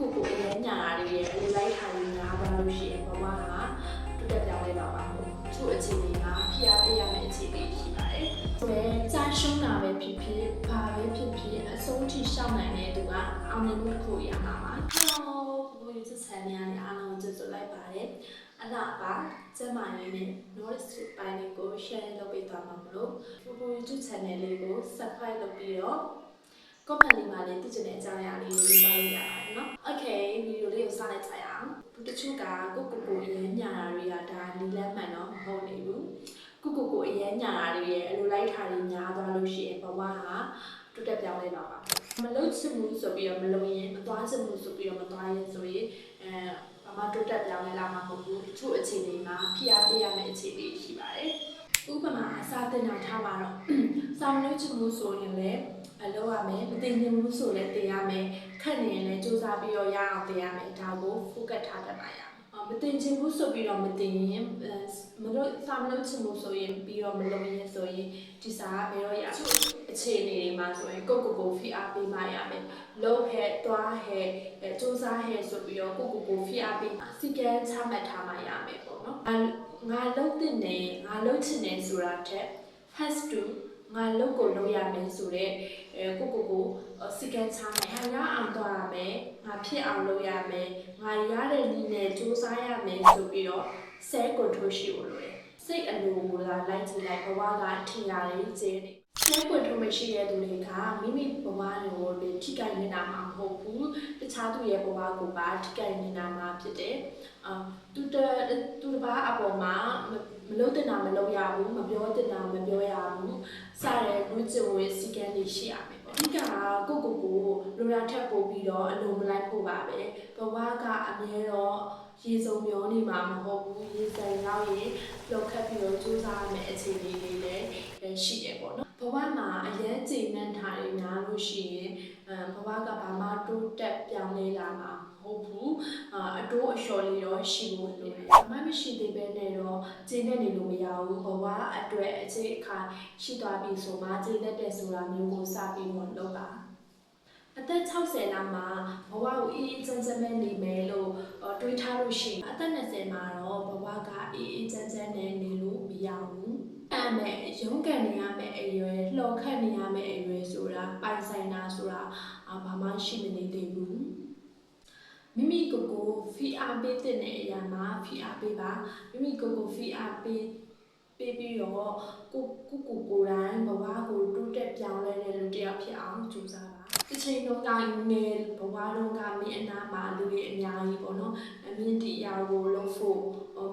ကိုကိုကိုအရင်ညာတာတွေရဲ့အလေးလိုက်ထားရင်းငါပါလို့ရှိရင်ဘဝကတူတက်ပြောင်းလဲတော့ပါဘူးသူ့အခြေအနေမှာဖျားပေးရမယ့်အခြေအနေရှိပါတယ်ဆိုတော့ကြာရှုံးတာပဲဖြစ်ဖြစ်ဘာပဲဖြစ်ဖြစ်အဆုံးထိရှောက်နိုင်တဲ့သူကအောင်မြင်မှုတစ်ခုရမှာပါ Hello ဘိုးရစ်ဆန်နေရတဲ့အားလုံးကိုကြိုဆိုလိုက်ပါတယ်အလားပါကျမရင်းနဲ့ North ပိုင်းကို share လုပ်ပေးသွားမှာမလို့ဘိုးဘိုး YouTube channel လေးကို subscribe လုပ်ပြီးတော့ comment လေးမှာလည်းသိချင်တဲ့အကြောင်းအရာလေးတွေပါလို့ရပါတယ်နော်။ Okay ဗီဒီယိုလေးကိုစလိုက်ကြရအောင်။တချို့ကကိုကိုကိုအရင်ညာတာတွေကဒါလီလက်မှန်တော့မဟုတ်နေဘူး။ကိုကိုကိုအရင်ညာတာတွေရဲ့အလိုလိုက်ထားတွေညာသွားလို့ရှိရင်ဘဝဟာတွတ်တက်ပြောင်းလဲတော့ပါမလို့ချင်မှုဆိုပြီးတော့မလုံရင်မသွားချင်မှုဆိုပြီးတော့မသွားရင်ဆိုရင်အဲဘာမှတွတ်တက်ပြောင်းလဲလာမှာမဟုတ်ဘူး။တချို့အခြေအနေမှာဖိအားပေးရမယ့်အခြေအနေရှိပါတယ်။ဥပမာအစားတင်တာထားပါတော့စာမလို့ချင်မှုဆိုရင်လည်းအ လုပ်ရမယ်မတင်ချင်ဘူးဆိုလည်းတင်ရမယ်ခက်နေရင်လည်းစူးစမ်းပြီးတော့ရအောင်တင်ရမယ်ဒါကို focus ထားတတ်ပါရမယ်အော်မတင်ချင်ဘူးဆိုပြီးတော့မတင်ရင်အဲမလို့စာမလို့ချင်ဘူးဆိုရင်ပြီးတော့မလုပ်ရင်ဆိုရင်ဒီစာကဘယ်တော့ရချို့အခြေအနေတွေမှာဆိုရင်ကိုယ့်ကိုယ်ကိုဖိအားပေးမှရမယ်လုံးဟဲ့တွားဟဲ့အဲစူးစမ်းဟဲ့ဆိုပြီးတော့ကိုယ့်ကိုယ်ကိုဖိအားပေးစီကံချမှတ်ထားမှရမယ်ပေါ့နော်အဲငါလုံးတဲ့နေငါလုံးချင်နေဆိုတာထက် has to ငါလုပ်ကိုလုပ်ရမယ်ဆိုတော့အဲကိုကိုကိုစီကံချမယ်ဟာရအောင်သွားရမယ်ငါဖြစ်အောင်လုပ်ရမယ်ငါရတဲ့နည်းနဲ့စူးစမ်းရမယ်ဆိုပြီးတော့ self control ရှိဖို့လိုတယ်စိတ်အလိုကိုလာလိုက်ကြည့်လိုက်ဘဝကထင်ရတယ်ကျဲနေ self control မရှိတဲ့သူတွေကမိမိဘဝကိုလေထိခိုက်နေတာမှမဟုတ်ဘူးတခြားသူရဲ့ဘဝကိုပါထိခိုက်နေတာမှဖြစ်တယ်အာသူတသူတစ်ပါးအပေါ်မှာမလုပ်တင်တာမလုပ်ရဘူးမပြောတင်တာမပြောရဘူးစတဲ့လူ့ကျင့်ဝတ်စည်းကမ်းတွေရှိရမယ်ပေါ့အဓိကကိုကိုကိုလိုရာထက်ပို့ပြီးတော့အလိုမလိုက်ဖို့ပါပဲဘဝကအမြဲတော့ရေစုံမျောနေမှာမဟုတ်ဘူးရေစံရောက်ရင်လောက်ခတ်ပြီးတော့စူးစမ်းရမယ့်အခြေအနေလေးလည်းရှိတယ်ပေါ့နော် ဘဝမှာအရင်ကြည်နန်းထားရများလို့ရှိရင်အဲဘဝကဘာမှတိုးတက်ပြောင်းလဲလာမှာမဟုတ်ဘူးအာအတိုးအလျှော်လေးတော့ရှိဖို့လိုတယ်။ဘာမှမရှိသေးပဲနဲ့တော့ကျင်းနေနေလို့မရဘူးဘဝအတွက်အခြေအခါရှိသွားပြီဆိုမှကျင်းတတ်တဲ့ဆိုတာမျိုးကိုစပြီးတော့လုပ်ပါ အသက်60လောက်မှာဘဝကိုအေးအေးချမ်းချမ်းပဲနေမယ်လို့တွေးထားလို့ရှိရင်အသက်20မှာတော့ဘဝကအေးအေးချမ်းချမ်းနဲ့နေလို့မရဘူး။အဲ့မဲ့ရုန်းကန်နေရမယ့်အရွယ်လှော်ခတ်နေရမယ့်အရွယ်ဆိုတာပိုင်ဆိုင်တာဆိုတာဘာမှရှိမနေသေးဘူး။မိမိကိုယ်ကိုဖီအားပေးတဲ့အရာမှာဖီအားပေးပါမိမိကိုယ်ကိုဖီအားပေးပေးပြီးတော့ကိုကိုကိုကိုယ်တိုင်ဘဝကိုတိုးတက်ပြောင်းလဲတဲ့လူတစ်ယောက်ဖြစ်အောင်ကြိုးစား ပါတစ်ချိန်လုံးကငယ်ဘဝလုံးကမင်းအနာမှာလူတွေအများကြီးပေါ့နော်အမြင့်ဒီအရာကိုလုပ်ဖို့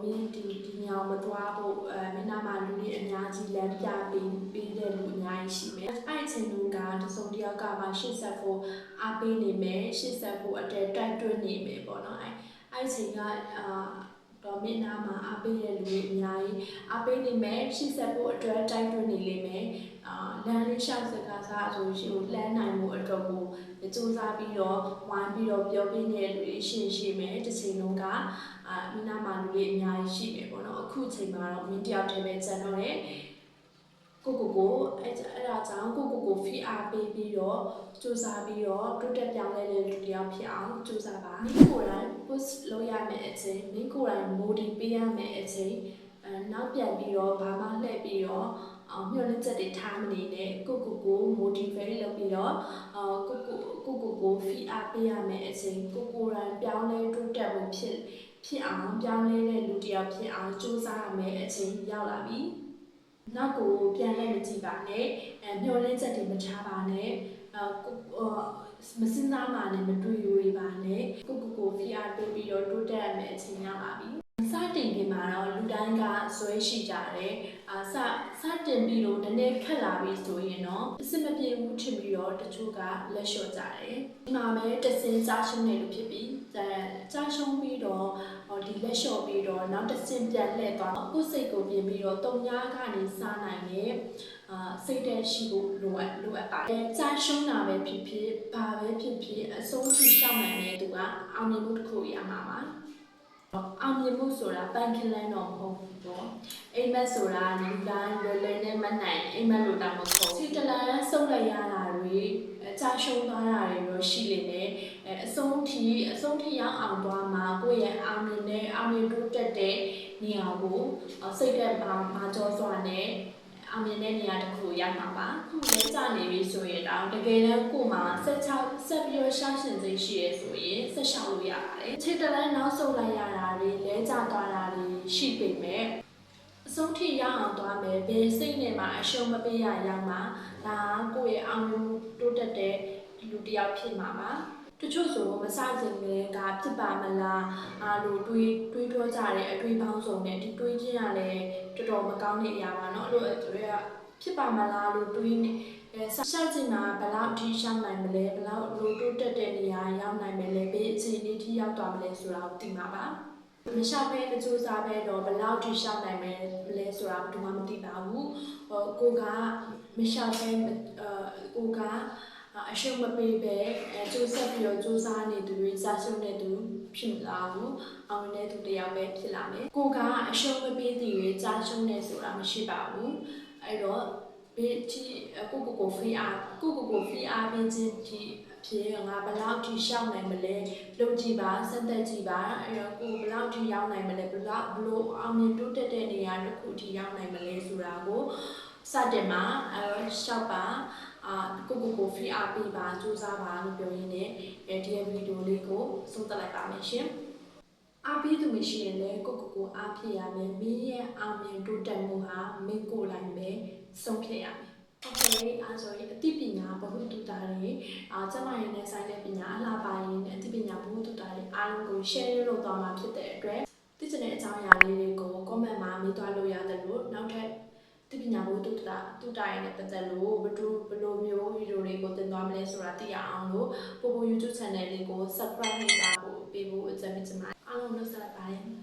မင်းဒီဒီညောင်မသွားဖို့အဲမင်းနာမှာလူတွေအများကြီးလမ်းပြပေးပေးတဲ့လူအများကြီးရှိမယ်အဲ့အချိန်လုံးကတစုံတစ်ယောက်ကမှရှေ့ဆက်ဖို့အားပေးနေမယ်ရှေ့ဆက်ဖို့အတဲတိုက်တွန်းနေမယ်ပေါ့နော်အဲ့အဲ့အချိန်ကအာတော့မင်းနာမှာအားပေးတဲ့လူတွေအများကြီးအားပေးနေမယ်ရှေ့ဆက်ဖို့အတွက်တိုက်တွန်းနေလိမ့်မယ်အာ လမ်းလေးရှောက်စကားစားဆိုရှင်ကိုလမ်းနိုင်မှုအတွက်ကိုစူးစမ်းပြီးတော့ဝိုင်းပြီးတော့ပြောပြနေတဲ့လူတွေရှင်းရှင်းမယ်တစ်ချိန်လုံးကအာမင်းနာမှာလူတွေအများကြီးရှိမယ်ပေါ့နော်အခုချိန်မှာတော့မင်းတယောက်တည်းပဲကျန်တော့တယ်ကိုကိုကိုအဲ့အဲ့ဒါကြောင့်ကိုကိုကိုဖီအားပေးပြီးတော့စူးစမ်းပြီးတော့တိုးတက်ပြောင်းလဲတဲ့လူတစ်ယောက်ဖြစ်အောင်စူးစမ်းပါမိကိုယ်တိုင် post လုပ်ရမယ့်အချိန်မိကိုယ်တိုင် motivate ပေးရမယ့်အချိန်အဲနောက်ပြန်ပြီးတော့ဘာမှလှည့်ပြီးတော့ အောင်မျှော်လင့်ချက်တွေထားမနေနဲ့ကိုကိုကို motivate လုပ်ပြီးတော့အော်ကိုကိုကိုကိုကိုဖီအားပေးရမယ့်အချိန်ကိုကိုယ်တိုင်ပြောင်းလဲတိုးတက်ဖို့ဖြစ်ဖြစ်အောင်ပြောင်းလဲတဲ့လူတစ်ယောက်ဖြစ်အောင်စူးစမ်းရမယ့်အချိန်ရောက်လာပြီနောက်ကိုပြန်လဲမကြည့်ပါနဲ့အဲမျှော်လင့်ချက်တွေမထားပါနဲ့အဲကိုမစင်စားမှလည်းမတွေ့ရရပါနဲ့ကိုကိုကိုဖီအားပေးပြီးတော့တိုးတက်ရမယ့်အချိန်ရောက်လာပြီစတင်ပြီးမှာတော့လူတိုင်းကဆွဲရှိကြတယ် အာစစတင်ပြီးတော့တနေ့ခက်လာပြီဆိုရင်တော့အစစ်မပြေဘူးထင်ပြီးတော့တချို့ကလက်လျှော့ကြတယ်ဒီမှာပဲတစင်းကြားရှုံးနေလို့ဖြစ်ပြီးကြားရှုံးပြီးတော့ဒီလက်လျှော့ပြီးတော့နောက်တစ်စင်းပြန်လှည့်သွားကိုယ်စိတ်ကိုပြင်ပြီးတော့တုံညာကနေစားနိုင်ရဲ့အာစိတ်တဲ့ရှိဖို့လိုအပ်လိုအပ်ပါတယ်။ကြားရှုံးတာပဲဖြစ်ဖြစ်ဘာပဲဖြစ်ဖြစ်အဆုံးထိရှောက်နိုင်တဲ့သူကအောင်မြင်မှုတစ်ခုရမှာပါ။ အောင်မြင်မှုဆိုတာပန်ခလန်းတော့မဟုတ်ဘူးပေါ့အိမ်မက်ဆိုတာလူတိုင်းလွယ်လွယ်နဲ့မနိုင်အိမ်မက်လိုတာမဟုတ်စီတလန်ဆုပ်လိုက်ရတာတွေအကြရှုံးသွားတာတွေတော့ရှိနေတယ်အဲအဆုံးထိထိအဆုံးထိရောက်အောင်သွားမှာကိုယ့်ရဲ့အောင်မြင်တဲ့အောင်မြင်တိုးတက်တဲ့နေရာကိုအော်စိတ်သက်ပါမာကြောစွာနဲ့ အောင်မြင်တဲ့နေရာတစ်ခုကိုရောက်မှာပါခုလည်းကြာနေပြီဆိုရင်တော့တကယ်လည်းကိုယ်မှာဆက်ချဆက်ပြီးတော့ရှာရှင်စိတ်ရှိရဆိုရင်ဆက်ရှောက်လို့ရပါတယ်ခြေတလန်းနောက်ဆုတ်လိုက်ရတာတွေလဲကျသွားတာတွေရှိပေမဲ့အဆုံးထိရအောင်သွားမယ်ဘယ်စိတ်နဲ့မှအရှုံးမပေးရရမှာဒါကကိုယ့်ရဲ့အောင်မြင်မှုတိုးတက်တဲ့လူတစ်ယောက်ဖြစ်မှာပါ တချို့ဆိုမစခြင်းကလေးကဖြစ်ပါမလားအားလို့တွေးတွေးပြောကြတဲ့အတွေးပေါင်းစုံနဲ့ဒီတွေးခြင်းရလဲတော်တော်မကောင်းတဲ့အရာပါเนาะအဲ့လိုအတွေကဖြစ်ပါမလားလို့တွေးနေအဲဆက်ရှောက်ချင်တာဘယ်လောက်ထိရှောက်နိုင်မလဲဘယ်လောက်လိုတိုးတက်တဲ့နေရာရောက်နိုင်မလဲဘယ်အခြေအနေထိရောက်သွားမလဲဆိုတာကိုသိမှာပါ မရှောက်ပဲမကြိုးစားပဲတော့ဘယ်လောက်ထိရှောက်နိုင်မယ်လဲဆိုတာဘယ်သူမှမသိပါဘူးဟိုကိုကမရှောက်ပဲအဲကိုက အရှုံးမပေးပဲအဲကြိုးစားပြီးတော့ကြိုးစားနေသူတွေစားရှုံးနေသူဖြစ်မလာဘူးအောင်မြင်တဲ့သူတစ်ယောက်ပဲဖြစ်လာမယ်ကိုကအရှုံးမပေးသူတွေစားရှုံးနေဆိုတာမရှိပါဘူးအဲ့တော့ဘေးချီကိုကိုကိုဖီအားကိုကိုကိုဖီအားပေးခြင်းဒီအဖြစ်ငါဘယ်လောက်ထိရှောက်နိုင်မလဲလုပ်ကြည့်ပါစက်သက်ကြည့်ပါအဲ့တော့ကိုယ်ဘယ်လောက်ထိရောက်နိုင်မလဲဘယ်လောက်ဘလို့အောင်မြင်တိုးတက်တဲ့နေရာတစ်ခုထိရောက်နိုင်မလဲဆိုတာကိုစတင်မှာအဲ့တော့ရှောက်ပါ အာကိုကိုကိုဖီအားပေးပါစူးစမ်းပါလို့ပြောရင်းနဲ့အဲဒီဗီဒီယိုလေးကိုဆုံးသက်လိုက်ပါမယ်ရှင်အားပေးသူမရှိရင်လည်းကိုကိုကိုအားဖြစ်ရမယ်မင်းရဲ့အောင်မြင်တိုးတက်မှုဟာမင်းကိုယ်လိုက်ပဲဆုံးဖြတ်ရမယ်ဟုတ်ကဲ့အားဆိုရင်အသိပညာဘ ഹു တုတာတွေအာကျမရင်းနဲ့ဆိုင်တဲ့ပညာအလားပါရင်အသိပညာဘ ഹു တုတာတွေအားလုံးကို share လုပ်သွားမှာဖြစ်တဲ့အတွက်သိချင်တဲ့အကြောင်းအရာလေးတွေကို comment မှာမေးသွားလို့ရတယ်လို့နောက်ထပ် သိပညာဘ ഹു တုတာတုတာရင်းနဲ့ပတ်သက်လို့ဘယ်လိုဘယ်လိုမျိုးဗီဒီယိုတွေကိုတင်သွားမလဲဆိုတာသိရအောင်လို့ပို့ပို့ YouTube channel လေးကို subscribe လုပ်ပါဖို့ပေးဖို့အကြံပေးချင်ပါတယ်အားလုံးလို့ဆက်ပါတယ် bye bye အားလုံး